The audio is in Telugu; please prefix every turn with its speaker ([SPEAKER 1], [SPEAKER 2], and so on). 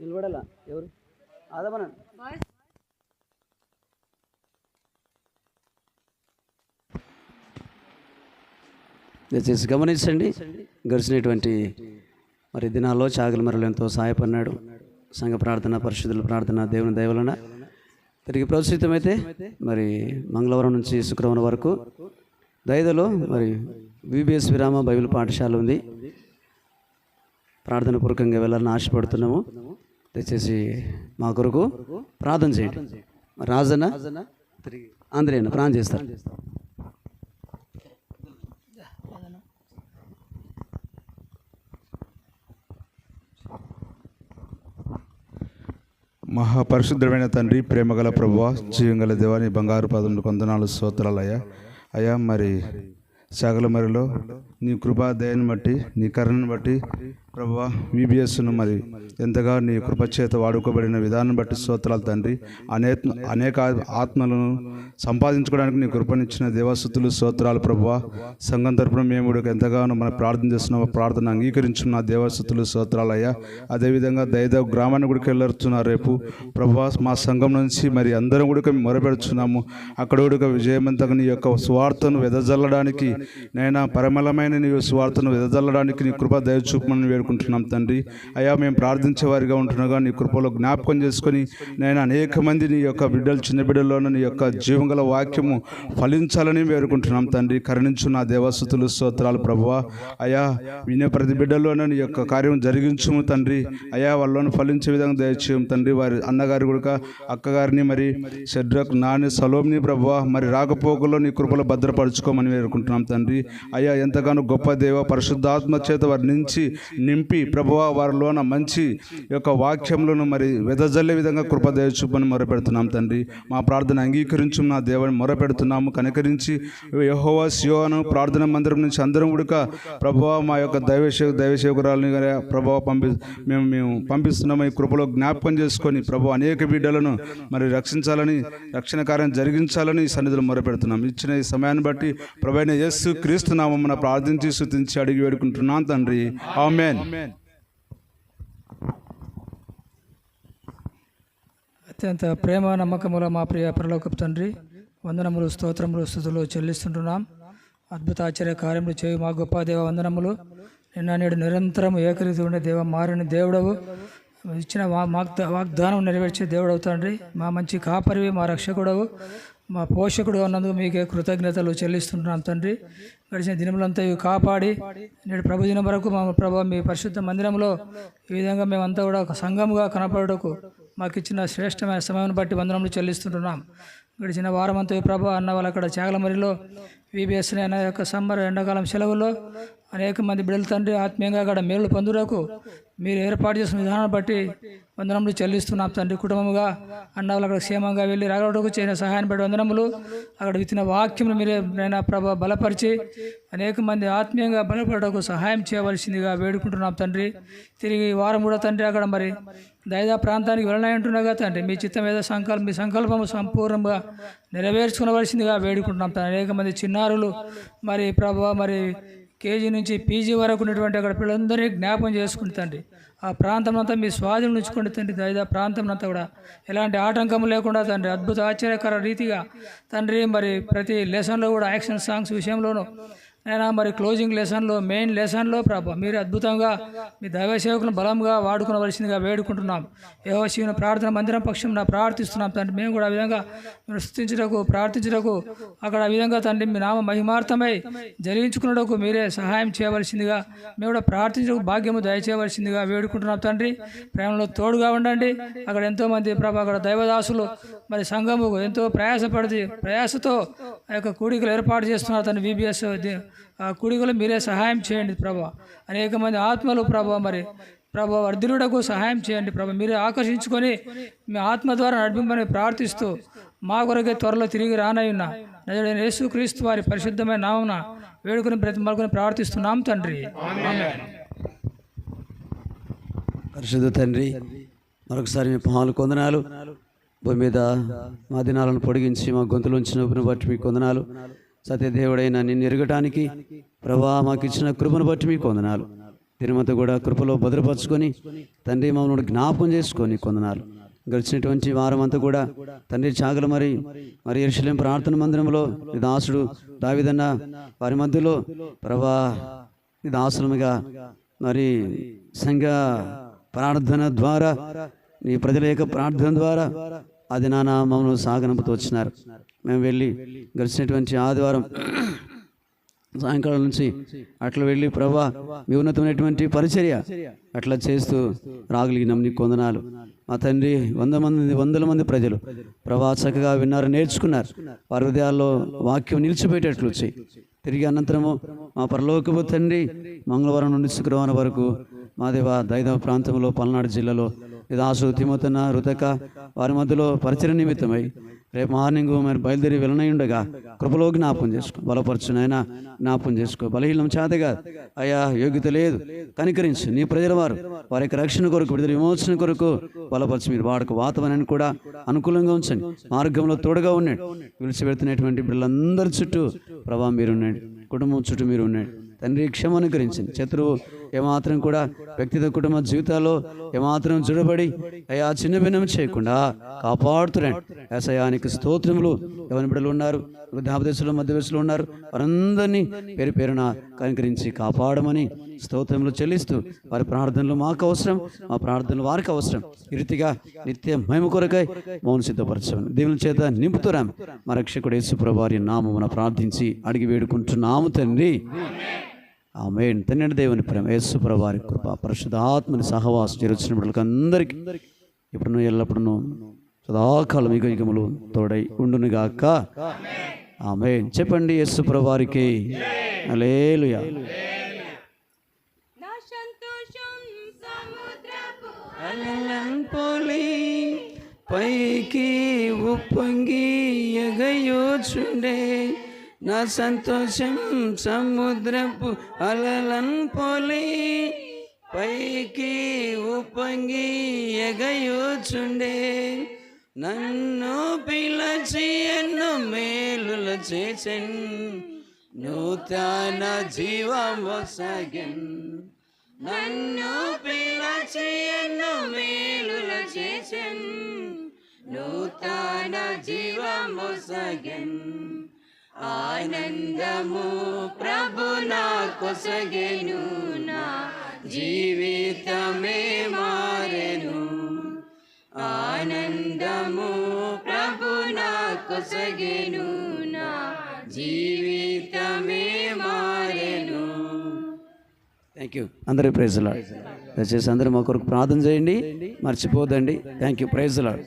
[SPEAKER 1] నిలబడాలా. ఎవరు? ఆదమనండి దయచేసి గమనించండి. గడిచినటువంటి మరి దినాల్లో చాగల మరలు ఎంతో సహాయపడినాడు. సంఘ ప్రార్థన పరిశుద్ధుల ప్రార్థన దేవుని దయవలన తిరిగి ప్రోత్సహితమైతే మరి మంగళవారం నుంచి శుక్రవారం వరకు దైదలో మరి విబిఎస్ విరామ బైబిల్ పాఠశాల ఉంది. ప్రార్థన పూర్వకంగా వెళ్ళాలని ఆశపడుతున్నాము. దయచేసి మా కొరకు ప్రార్థన చేయండి. మరి రాజన్న తిరిగి. ఆంధ్రేయన ప్రార్థన చేస్తారు.
[SPEAKER 2] మహాపరిశుద్ధమైన తండ్రి ప్రేమగల ప్రభువ జీవంగల దేవాని బంగారు పదములు కొందనాలు స్తోత్రాలయ్యా. అయ్యా మరి సగల మరిలో నీ కృపా దయని బట్టి నీ కరుణను బట్టి ప్రభువ విబిఎస్ను మరి ఎంతగా నీ కృపచేత వాడుకోబడిన విధానం బట్టి స్తోత్రాలు తండ్రి. అనేక అనేక ఆత్మలను సంపాదించుకోవడానికి నీ కృపనిచ్చిన దేవస్థుతులు స్తోత్రాలు ప్రభువ సంఘం తరపున మేము ఎంతగానో మనం ప్రార్థన చేస్తున్నామో ప్రార్థన అంగీకరించున్న దేవస్థుతులు స్తోత్రాలయ్యా. అదేవిధంగా దైదవ గ్రామాన్ని కూడా వెళ్ళరుతున్నారు రేపు ప్రభా మా సంఘం నుంచి మరి అందరం కూడా మొరపెడుతున్నాము అక్కడ కూడా విజయవంతంగా నీ యొక్క స్వార్థను వెదజల్లడానికి నైనా పరిమళమైన నీ స్వార్థను వెదజల్లడానికి నీ కృప దయ చూపమని వేడుకుంటున్నాం తండ్రి. అయ్యా మేము ప్రార్థించే వారిగా ఉంటుండగా నీ కృపలో జ్ఞాపకం చేసుకొని నేను అనేక మంది నీ యొక్క బిడ్డలు చిన్న బిడ్డల్లోనూ నీ యొక్క జీవంగల వాక్యము ఫలించాలని వేడుకుంటున్నాం తండ్రి. కరుణించు నా దేవస్థుతులు స్తోత్రాలు ప్రభువా. అయ్యా వినే ప్రతి బిడ్డల్లోనూ నీ యొక్క కార్యం జరిగించుము తండ్రి. అయ్యా వాళ్ళను ఫలించే విధంగా దయచేయం తండ్రి. వారి అన్నగారి కూడా అక్కగారిని మరి షడ్రక్ నాని సలోమ్ని ప్రభువా మరి రాకపోకలో నీ కృపలో భద్రపరచుకోమని వేడుకుంటున్నాం తండ్రి. అయ్యా ఎంతగానో గొప్ప దేవ పరిశుద్ధాత్మ చేత వారి నుంచి నింపి ప్రభువా వారిలోన మంచి యొక్క వాక్యములను మరి వెదజల్లే విధంగా కృప చూపని మొరపెడుతున్నాం తండ్రి. మా ప్రార్థన అంగీకరించు నా దేవుని మొరపెడుతున్నాము. కనికరించి యహోవా శివను ప్రార్థన మందిరం నుంచి అందరం కూడా ప్రభువా మా యొక్క దైవశే దైవసేవకురాలని ప్రభావ పంపి మేము మేము పంపిస్తున్నాము. ఈ కృపలో జ్ఞాపకం చేసుకొని ప్రభు అనేక బిడ్డలను మరి రక్షించాలని రక్షణ కార్యం జరిగించాలని ఈ సన్నిధిలో మొరపెడుతున్నాం. ఇచ్చిన ఈ సమయాన్ని బట్టి ప్రభైన యేసు క్రీస్తు నామమున ప్రార్థించి స్తుతించి అడిగి వేడుకుంటున్నాం తండ్రి. ఆమెన్.
[SPEAKER 3] అత్యంత ప్రేమ నమ్మకముల మా ప్రియ పరలోకపు తండ్రి వందనములు స్తోత్రములు స్థుతులు చెల్లిస్తుంటున్నాం. అద్భుత ఆశ్చర్య కార్యములు చేయు మా గొప్ప దేవ వందనములు. నిన్న నేడు నిరంతరం ఏకరీతి ఉండే దేవ మారిన దేవుడవు. ఇచ్చిన వాగ్దానం నెరవేర్చే దేవుడవు తండ్రి. మా మంచి కాపరివి మా రక్షకుడవు. మా పోషకుడు అన్నందుకు మీకే కృతజ్ఞతలు చెల్లిస్తుంటున్నాం తండ్రి. గడిచిన దినములంతా ఇవి కాపాడి నేడు ప్రభు దినం వరకు మా ప్రభు మీ పరిశుద్ధ మందిరంలో ఈ విధంగా మేమంతా కూడా ఒక సంఘముగా కనపడటకు మాకు ఇచ్చిన శ్రేష్టమైన సమయాన్ని బట్టి వందనములు చెల్లిస్తుంటున్నాం. గడిచిన వారం అంతా ప్రభు అన్న వాళ్ళు అక్కడ చాగలమరిలో విబిఎస్ అనే యొక్క సమ్మర్ ఎండాకాలం సెలవుల్లో అనేక మంది బిడ్డల తండ్రి ఆత్మీయంగా అక్కడ మేలు పొందుటకు మీరు ఏర్పాటు చేసిన విధానాన్ని బట్టి వందనములు చెల్లిస్తున్నాం తండ్రి కుటుంబంగా అన్నవాళ్ళు అక్కడ క్షేమంగా వెళ్ళి రాగడకు చేసిన సహాయాన్ని బట్టి వందనములు. అక్కడ విత్తిన వాక్యములు మీరే నైనా ప్రభ బలపరిచి అనేక మంది ఆత్మీయంగా బలపడటకు సహాయం చేయవలసిందిగా వేడుకుంటున్నాం తండ్రి. తిరిగి ఈ వారం కూడా తండ్రి అక్కడ మరి దైదా ప్రాంతానికి వెళ్ళనంటున్నాగా తండ్రి. మీ చిత్తం ఏదో సంకల్పం మీ సంకల్పము సంపూర్ణంగా నెరవేర్చుకునవలసిందిగా వేడుకుంటున్నాం తండ్రి. అనేక మంది చిన్నారులు మరి ప్రభు మరి కేజీ నుంచి పీజీ వరకు ఉన్నటువంటి అక్కడ పిల్లలందరినీ జ్ఞాపం చేసుకుని తండ్రి. ఆ ప్రాంతం అంతా మీ స్వాధీనం ఉంచుకోండి తండ్రి. దైదా ప్రాంతం అంతా కూడా ఎలాంటి ఆటంకం లేకుండా తండ్రి అద్భుత ఆశ్చర్యకర రీతిగా తండ్రి మరి ప్రతి లెసన్లో కూడా యాక్షన్ సాంగ్స్ విషయంలోనూ నేను? మరి క్లోజింగ్ లెసన్లో మెయిన్ లెసన్లో ప్రభా మీరు అద్భుతంగా మీ దైవ సేవకులను బలంగా వాడుకునవలసిందిగా వేడుకుంటున్నాం. ఏవో శివుని ప్రార్థన మందిరం పక్షం నా ప్రార్థిస్తున్నాం తండ్రి. మేము కూడా ఆ విధంగా మీరు స్థుతించటకు ప్రార్థించటకు అక్కడ ఆ విధంగా తండ్రి మీ నామ మహిమార్థమై జరిగించుకున్నటకు మీరే సహాయం చేయవలసిందిగా మేము కూడా ప్రార్థించకు భాగ్యము దయచేయవలసిందిగా వేడుకుంటున్నాం తండ్రి. ప్రేమలో తోడుగా ఉండండి. అక్కడ ఎంతోమంది ప్రభా అక్కడ దైవదాసులు మరి సంఘము ఎంతో ప్రయాసపడి ప్రయాసతో ఆ యొక్క కూడికలు ఏర్పాటు చేస్తున్నారు తను బీబీఎస్ ఆ కూడికలు మీరే సహాయం చేయండి ప్రభా. అనేక మంది ఆత్మలు ప్రభా మరి. ప్రభా వర్ధిలుడకు సహాయం చేయండి ప్రభా. మీరే ఆకర్షించుకొని మీ ఆత్మ ద్వారా నడిపింపని ప్రార్థిస్తూ మా కొరకే త్వరలో తిరిగి రానయ్యున్న నజడైన యేసు క్రీస్తు వారి పరిశుద్ధమైన నామమున వేడుకొని బ్రతిమలుకొని ప్రార్థిస్తున్నాం తండ్రి.
[SPEAKER 1] పరిశుద్ధ తండ్రి మరొకసారి మీ పాలు కొందనాలు. భూమి మీద మా దినాలను పొడిగించి మా గొంతులు ఉంచిన బట్టి మీ కొందనాలు. సత్యదేవుడైన నిన్ను ఎరగటానికి ప్రభా మాకు ఇచ్చిన కృపను బట్టి మీ కొందనాలు తిరుమత కూడా కృపలో భద్రపరుచుకొని తండ్రి మమ్మల్ని జ్ఞాపకం చేసుకొని కొందనాలు. గడిచినటువంటి వారం అంతా కూడా తండ్రి చాగల మరి మరి ఎరుశలేం ప్రార్థన మందిరంలో దాసుడు దావిదన్న వారి మధ్యలో ప్రభా దాసులముగా మరి సంఘ ప్రార్థన ద్వారా నీ ప్రజల యొక్క ప్రార్థన ద్వారా అది నానా మమ్మల్ని సాగనంపుతూ వచ్చినారు. మేము వెళ్ళి గడిచినటువంటి ఆదివారం సాయంకాలం నుంచి అట్లా వెళ్ళి ప్రభా మీ ఉన్నతమైనటువంటి పరిచర్య అట్లా చేస్తూ రాగలిగినాం నీ కొందనాలు మా తండ్రి వంద మంది వందల మంది ప్రజలు ప్రభా చక్కగా విన్నారు నేర్చుకున్నారు. వారి హృదయాల్లో వాక్యం నిలిచిపోయేటట్లు వచ్చి. తిరిగి అనంతరము మా పరలోకపు తండ్రి మంగళవారం నుండి శుక్రవారం వరకు మాదేవ దైదవ ప్రాంతంలో పల్నాడు జిల్లాలో ఇది ఆసు తిమతన రుతక వారి మధ్యలో పరిచయ నిమిత్తమై రేపు మార్నింగ్ మరి బయలుదేరి వెళ్ళనై ఉండగా కృపలో జ్ఞాపం చేసుకో. బలపరచునైనా జ్ఞాపం చేసుకో. బలహీనం చేతగా అయ్యా యోగ్యత లేదు. కనికరించు నీ ప్రజల వారు. వారి యొక్క రక్షణ కొరకు విడుదల విమోచన కొరకు బలపరిచి. మీరు వాడుకు వాతావరణాన్ని కూడా అనుకూలంగా ఉంచండి. మార్గంలో తోడుగా ఉండండి. పెడుతున్నటువంటి బిడ్డలందరి చుట్టూ ప్రభావం మీరు ఉండండి. కుటుంబం చుట్టూ మీరు ఉండండి. తండ్రి క్షమానుకరించింది శత్రువు ఏమాత్రం కూడా వ్యక్తిగత కుటుంబ జీవితాల్లో ఏమాత్రం జుడబడి అయా చిన్న భిన్నం చేయకుండా కాపాడుతున్నాడు ఏసయానికి స్తోత్రములు ఎవరి బిడ్డలు ఉన్నారు? వృద్ధాపదేశంలో మధ్య వయసులో ఉన్నారు? వారందరినీ పేరు పేరున కనుకరించి కాపాడమని స్తోత్రములు చెల్లిస్తూ వారి ప్రార్థనలు మాకు అవసరం మా ప్రార్థనలు వారికి అవసరం. ఈ రీతిగా నిత్య మేము కొరకై మౌన సిద్ధపరచమని దేవుని చేత నింపుతురాం. మా రక్షకుడు యేసుప్రభు వారి నామమున ప్రార్థించి అడిగి వేడుకుంటున్నాము తండ్రి. ఆమె తండ్రి దేవుని ప్రేమ యేసుప్రభు వారి కృప పరిశుధాత్మని సహవాసం చేరుచిన బిడ్డలకు అందరికీ ఇప్పుడు ఎల్లప్పుడూ సదాకాలం యుగములు తోడై ఉండునుగాక. ఆమె చెప్పండి యేసుప్రభు వారికి అలేలుయా
[SPEAKER 4] నా సంతోషం సముద్రపు
[SPEAKER 1] పోలి పైకి ఉప్పొంగి ఎగయోచుండే నా సంతోషం సముద్రపు అలలన్ పోలి పైకి ఉప్పొంగి ఎగయోచుండే. నన్ను పిలచి ఎన్నో మేలుల చేసెన్. నూతన జీవమొసగన్ నన్ను పిలచి ఎన్నో మేలుల చేసెన్. నూతన జీవమొసగన్ ఆనందము ప్రభు నా కొసగెను నా జీవితమే మారెను. ఆనందము ప్రభు నా కొసగెను నా జీవితమే మారెను. థ్యాంక్ యూ అందరి ప్రైజ్లాడ్ దయచేసి అందరూ మా కొరకు ప్రార్థన చేయండి. మర్చిపోదండి. Thank you ప్రైజ్లాడ్